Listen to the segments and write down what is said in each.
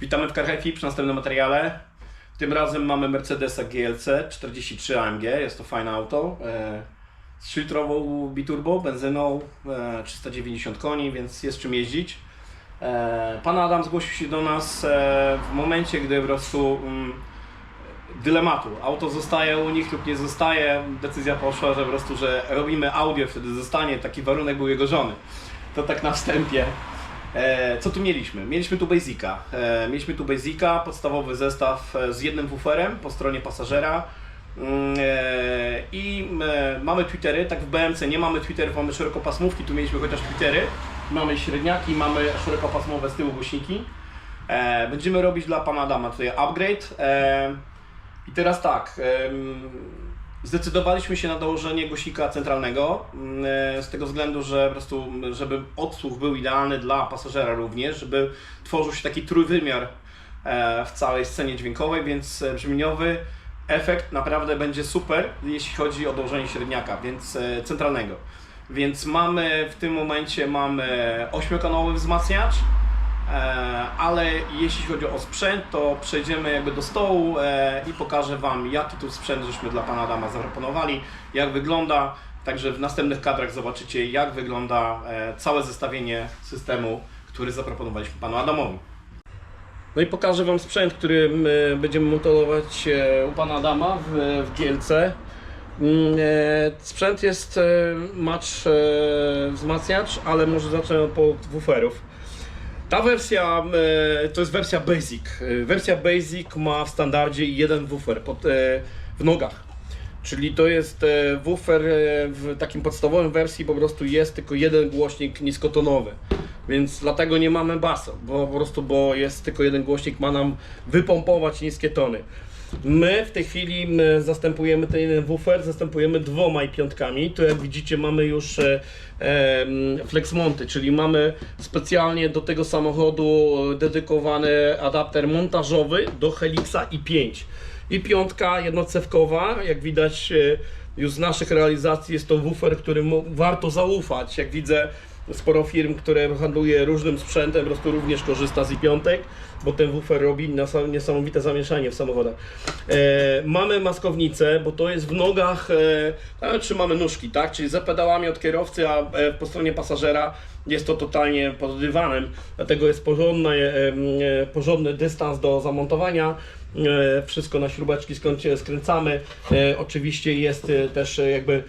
Witamy w CarHiFi przy następnym materiale. Tym razem mamy Mercedesa GLC 43 AMG. Jest to fajne auto. E, Z 3-litrową biturbo, benzyną, e, 390 koni, więc jest czym jeździć. E, Pan Adam zgłosił się do nas e, w momencie, gdy po prostu mm, dylematu. Auto zostaje u nich lub nie zostaje. Decyzja poszła, że po prostu, że robimy audio, wtedy zostanie. Taki warunek był jego żony. To tak na wstępie. E, co tu mieliśmy? Mieliśmy tu Basica. E, mieliśmy tu Basica, podstawowy zestaw e, z jednym wooferem po stronie pasażera. Mm, I mamy Twittery, tak w BMC nie mamy Twitterów, mamy szerokopasmówki, tu mieliśmy chociaż Twittery. Mamy średniaki, mamy szerokopasmowe z tyłu głośniki. Będziemy robić dla pana Adama tutaj upgrade. I teraz tak, zdecydowaliśmy się na dołożenie głośnika centralnego mm, e, z tego względu, że po prostu, żeby odsłuch był idealny dla pasażera również, żeby tworzył się taki trójwymiar e, w całej scenie dźwiękowej, więc e, brzmieniowy efekt naprawdę będzie super, jeśli chodzi o dołożenie średniaka, więc centralnego. Więc mamy w tym momencie mamy 8-kanałowy wzmacniacz, ale jeśli chodzi o sprzęt, to przejdziemy jakby do stołu e, i pokażę Wam, jaki tu sprzęt żeśmy dla Pana Adama zaproponowali, jak wygląda. Także w następnych kadrach zobaczycie, jak wygląda e, całe zestawienie systemu, który zaproponowaliśmy Panu Adamowi. No i pokażę Wam sprzęt, który my będziemy montować e, u Pana Adama w, w GLC. Mm, e, Sprzęt jest e, match e, wzmacniacz, ale może zacznę od wooferów. Ta wersja e, to jest wersja Basic. E, Wersja Basic ma w standardzie jeden woofer pod, e, w nogach. Czyli to jest e, woofer e, w takim podstawowym wersji po prostu jest tylko jeden głośnik niskotonowy. Więc dlatego nie mamy basa, bo po prostu bo jest tylko jeden głośnik, ma nam wypompować niskie tony. My w tej chwili zastępujemy ten woofer, zastępujemy dwoma i piątkami. Tu jak widzicie mamy już e, e, flexmonty, czyli mamy specjalnie do tego samochodu dedykowany adapter montażowy do Helixa i5. I piątka jednocewkowa, jak widać e, już z naszych realizacji jest to woofer, którym warto zaufać. Jak widzę sporo firm, które handluje różnym sprzętem, po prostu również korzysta z i5, bo ten woofer robi niesamowite zamieszanie w samochodach. E, mamy maskownicę, bo to jest w nogach, e, trzymamy nóżki, tak? Czyli za pedałami od kierowcy, a e, po stronie pasażera jest to totalnie pod dywanem, dlatego jest porządny, e, e, porządny dystans do zamontowania. E, Wszystko na śrubeczki skręcamy. E, Oczywiście jest też jakby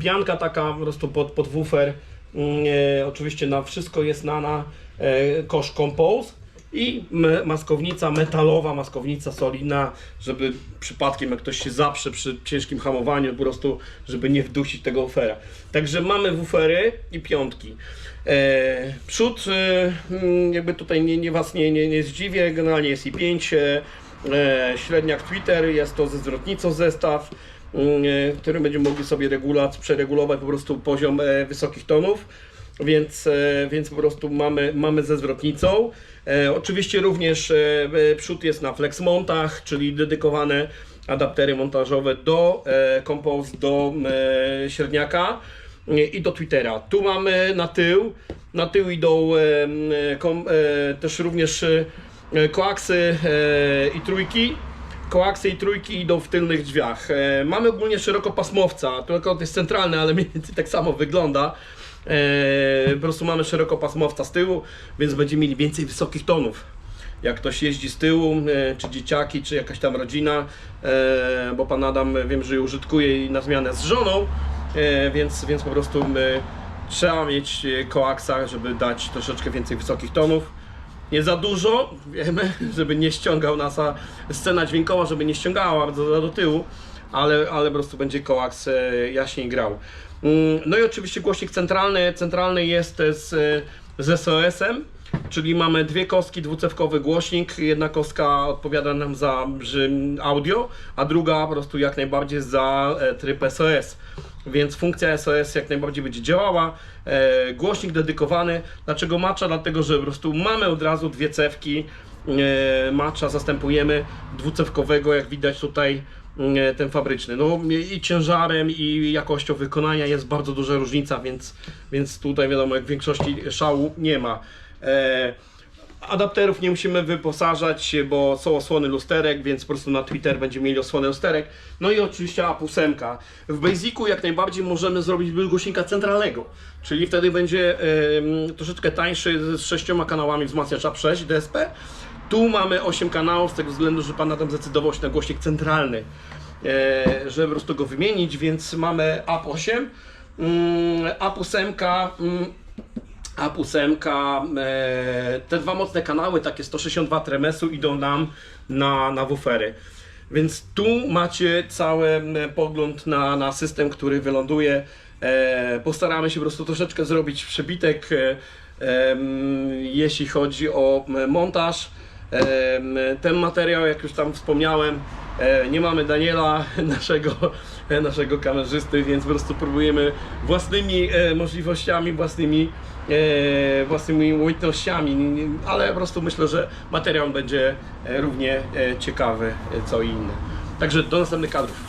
pianka taka po prostu pod, pod woofer. Mm, E, oczywiście na wszystko jest na, na e, kosz Compose i maskownica metalowa, maskownica solidna, żeby przypadkiem jak ktoś się zaprze przy ciężkim hamowaniu, po prostu żeby nie wdusić tego ofera. Także mamy woofery i piątki. E, przód, e, mm, jakby tutaj nie, nie Was nie, nie, nie zdziwię, generalnie jest i 5, e, e, średniak Twitter, jest to ze zwrotnicą zestaw, którym będziemy mogli sobie regulować, przeregulować po prostu poziom e, wysokich tonów, więc, e, więc po prostu mamy, mamy ze zwrotnicą. E, oczywiście również e, e, przód jest na flexmontach, czyli dedykowane adaptery montażowe do e, Compose, do e, średniaka e, i do Twittera. Tu mamy na tył, na tył idą e, kom, e, też również e, koaksy e, i trójki. Koaksy i trójki idą w tylnych drzwiach. E, mamy ogólnie szerokopasmowca, tylko to jest centralny, ale mniej więcej tak samo wygląda. E, po prostu mamy szerokopasmowca z tyłu, więc będziemy mieli więcej wysokich tonów. Jak ktoś jeździ z tyłu, e, czy dzieciaki, czy jakaś tam rodzina, e, bo pan Adam e, wiem, że użytkuje jej na zmianę z żoną, więc, więc po prostu trzeba mieć koaksa, żeby dać troszeczkę więcej wysokich tonów. Nie za dużo, wiemy, żeby nie ściągał nasa scena dźwiękowa, żeby nie ściągała bardzo do tyłu, ale, ale po prostu będzie koaks e, jaśniej grał. Mm, No i oczywiście głośnik centralny. Centralny jest z, z SOS-em, czyli mamy dwie kostki, dwucewkowy głośnik. Jedna kostka odpowiada nam za audio, a druga po prostu jak najbardziej za e, tryb SOS. Więc funkcja SOS jak najbardziej będzie działała. E, głośnik dedykowany. Dlaczego macza? Dlatego, że po prostu mamy od razu dwie cewki. E, macza zastępujemy dwucewkowego, jak widać tutaj ten fabryczny. No i ciężarem i jakością wykonania jest bardzo duża różnica, więc, więc tutaj wiadomo, jak w większości szału nie ma. E, adapterów nie musimy wyposażać, bo są osłony lusterek, więc po prostu na Twitter będziemy mieli osłonę lusterek. No i oczywiście A8. W Basicu jak najbardziej możemy zrobić głośnika centralnego, czyli wtedy będzie troszeczkę tańszy z sześcioma kanałami wzmacniacza 6 DSP. Tu mamy 8 kanałów z tego względu, że Pan Adam zdecydował się na głośnik centralny, e, żeby po prostu go wymienić, więc mamy AP8. Mm, A8 mm, A8, e, te dwa mocne kanały, takie 162 tremesu idą nam na, na woofery. Więc tu macie cały m, pogląd na, na system, który wyląduje. E, postaramy się po prostu troszeczkę zrobić przebitek, e, jeśli chodzi o montaż. Ten materiał, jak już tam wspomniałem, e, nie mamy Daniela, naszego, e, naszego kamerzysty, więc po prostu próbujemy własnymi e, możliwościami, własnymi, e, własnymi umiejętnościami, ale po prostu myślę, że materiał będzie e, równie e, ciekawy e, co inny. Także do następnych kadrów.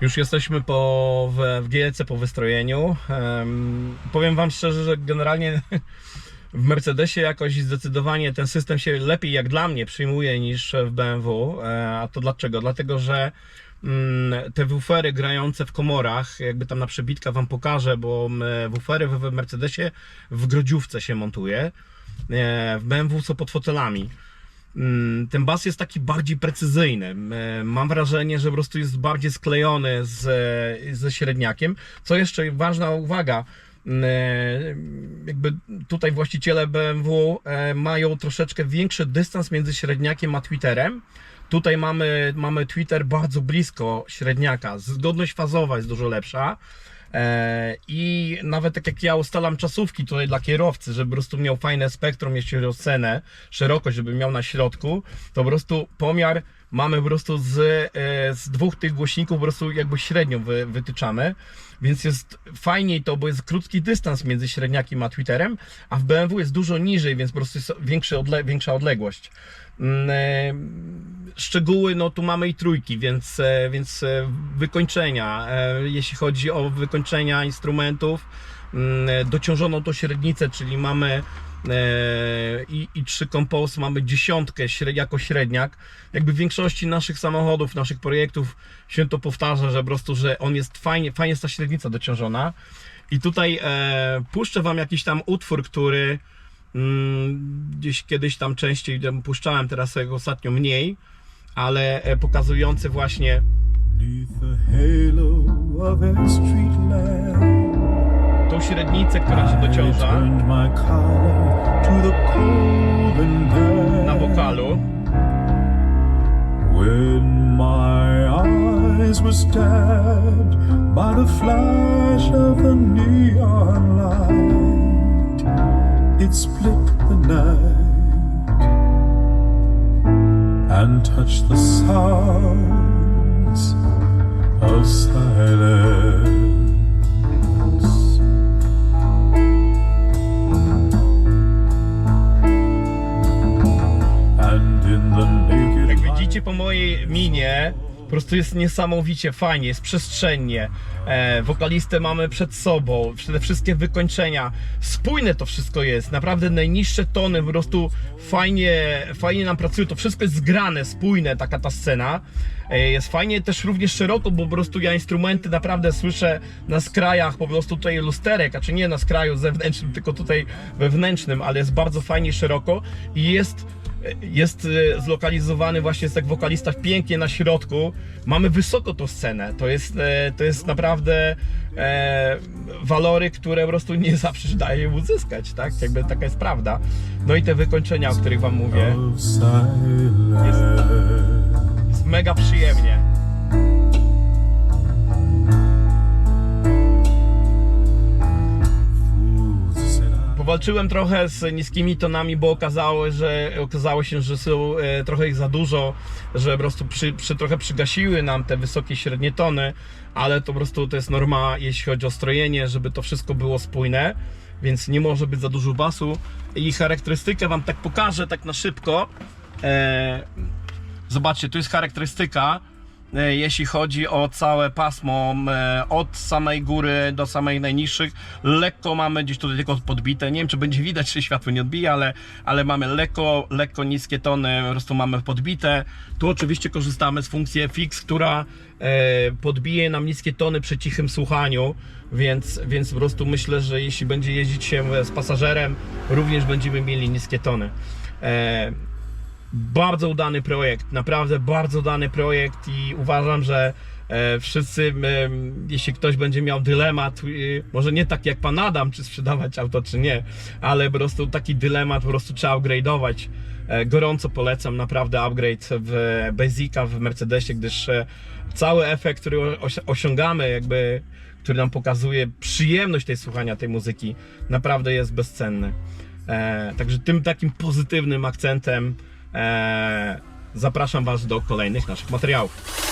Już jesteśmy po, w, w GLC po wystrojeniu. Em, powiem Wam szczerze, że generalnie w Mercedesie jakoś zdecydowanie ten system się lepiej, jak dla mnie, przyjmuje niż w BMW. E, a to dlaczego? Dlatego, że mm, te woofery grające w komorach, jakby tam na przebitka Wam pokażę, bo mm, woofery w, w Mercedesie w grodziówce się montuje. E, w BMW są pod fotelami. Mm, ten bas jest taki bardziej precyzyjny. M- Mam wrażenie, że po prostu jest bardziej sklejony z, ze średniakiem. Co jeszcze ważna uwaga, m, jakby tutaj właściciele BMW e, mają troszeczkę większy dystans między średniakiem a Twitterem. Tutaj mamy, mamy Twitter bardzo blisko średniaka. Zgodność fazowa jest dużo lepsza. E, I nawet tak jak ja ustalam czasówki tutaj dla kierowcy, żeby po prostu miał fajne spektrum, jeśli chodzi o cenę, szerokość, żeby miał na środku, to po prostu pomiar mamy po prostu z, e, z dwóch tych głośników po prostu jakby średnią wy, wytyczamy, więc jest fajniej to, bo jest krótki dystans między średniakiem a Twitterem, a w BMW jest dużo niżej, więc po prostu jest odle większa odległość. Mm, e, Szczegóły, no tu mamy i trójki, więc, e, więc wykończenia, jeśli chodzi o wykończenia instrumentów, mm, dociążoną to średnicę, czyli mamy i, i 3 Compose, mamy dziesiątkę jako średniak. Jakby w większości naszych samochodów, naszych projektów się to powtarza, że po prostu, że on jest fajnie, fajnie jest ta średnica dociążona. I tutaj e, puszczę Wam jakiś tam utwór, który mm, gdzieś kiedyś tam częściej puszczałem, teraz jego ostatnio mniej, ale e, pokazujący właśnie the halo of a street lamp, tą średnicę, która się dociąża turned my collar to the cold and na wokalu. When my eyes were stabbed by the flash of the neon light, it split the night and touched the sounds of silence. Minie, po prostu jest niesamowicie fajnie, jest przestrzennie. E, wokalistę mamy przed sobą, te wszystkie wykończenia. Spójne to wszystko jest, naprawdę najniższe tony, po prostu fajnie, fajnie nam pracują. To wszystko jest zgrane, spójne, taka ta scena. E, jest fajnie też również szeroko, bo po prostu ja instrumenty naprawdę słyszę na skrajach po prostu tutaj lusterek, a czy nie na skraju zewnętrznym, tylko tutaj wewnętrznym, ale jest bardzo fajnie szeroko i jest jest e, zlokalizowany właśnie, jest tak wokalista pięknie na środku. Mamy wysoko tą scenę. To jest, e, to jest naprawdę e, walory, które po prostu nie zawsze daje uzyskać, tak? Jakby taka jest prawda. No i te wykończenia, o których wam mówię. silence. Jest mega przyjemnie. Powalczyłem trochę z niskimi tonami, bo okazało, że, okazało się, że są e, trochę ich za dużo, że po prostu przy, przy, trochę przygasiły nam te wysokie, średnie tony, ale to po prostu to jest norma, jeśli chodzi o strojenie, żeby to wszystko było spójne, więc nie może być za dużo basu. I charakterystykę Wam tak pokażę, tak na szybko. E, Zobaczcie, tu jest charakterystyka, jeśli chodzi o całe pasmo, e, od samej góry do samej najniższych. Lekko mamy gdzieś tutaj tylko podbite. Nie wiem, czy będzie widać, czy światło nie odbija, ale, ale mamy lekko, lekko niskie tony, po prostu mamy podbite. Tu oczywiście korzystamy z funkcji FX, która e, podbije nam niskie tony przy cichym słuchaniu, więc, więc po prostu myślę, że jeśli będzie jeździć się z pasażerem, również będziemy mieli niskie tony. E, bardzo udany projekt, naprawdę bardzo udany projekt i uważam, że e, wszyscy, jeśli ktoś będzie miał dylemat, y, może nie tak jak pan Adam, czy sprzedawać auto, czy nie, ale po prostu taki dylemat po prostu trzeba upgrade'ować. E, Gorąco polecam naprawdę upgrade w Basica w Mercedesie, gdyż e, cały efekt, który osi- osiągamy, jakby, który nam pokazuje przyjemność tej słuchania tej muzyki, naprawdę jest bezcenny. E, także tym takim pozytywnym akcentem e, zapraszam Was do kolejnych naszych materiałów.